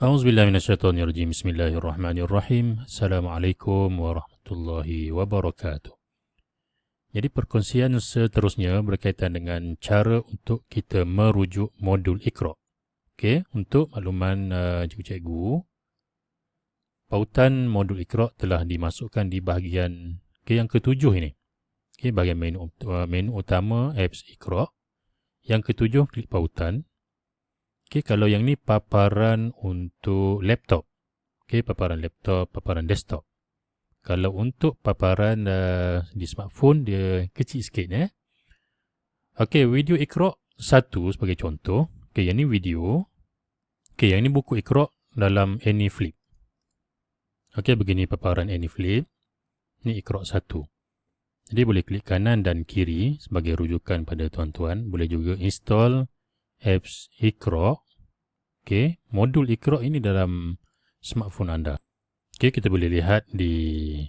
A'udzubillahiminasyaitonirrajim. Bismillahirrahmanirrahim. Assalamualaikum warahmatullahi wabarakatuh. Jadi perkongsian seterusnya berkaitan dengan cara untuk kita merujuk modul Iqra. Okey, untuk makluman uh, cikgu-cikgu, pautan modul Iqra telah dimasukkan di bahagian okay, yang ketujuh ini. Okey, bahagian menu, uh, menu utama apps Iqra. Yang ketujuh klik pautan. Okay, kalau yang ni paparan untuk laptop. Okay, paparan laptop, paparan desktop. Kalau untuk paparan uh, di smartphone, dia kecil sikit. Eh? Okay, video Iqra satu sebagai contoh. Okay, yang ni video. Okay, yang ni buku Iqra dalam AnyFlip. Okay, begini paparan AnyFlip. Ni Iqra satu. Jadi boleh klik kanan dan kiri sebagai rujukan pada tuan-tuan. Boleh juga install apps Iqra. Okay, modul Iqra ini dalam smartphone anda. Okay, kita boleh lihat di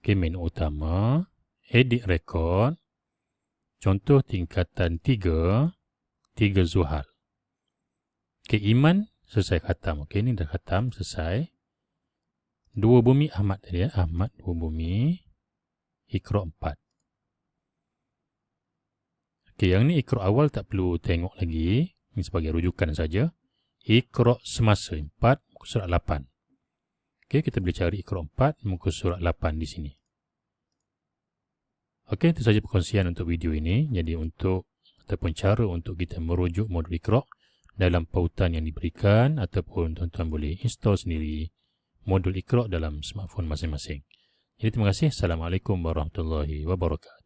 okay, menu utama, edit record, contoh tingkatan 3, 3 Zuhal. Okay, Iman selesai khatam. Okay, ini dah khatam, selesai. Dua bumi Ahmad tadi ya. Ahmad, dua bumi. Iqra 4. Okey, yang ni ikro awal tak perlu tengok lagi. Ini sebagai rujukan saja. Ikro semasa 4, muka surat 8. Okey, kita boleh cari ikro 4, muka surat 8 di sini. Okey, itu saja perkongsian untuk video ini. Jadi untuk ataupun cara untuk kita merujuk modul ikro dalam pautan yang diberikan ataupun tuan-tuan boleh install sendiri modul ikro dalam smartphone masing-masing. Jadi terima kasih. Assalamualaikum warahmatullahi wabarakatuh.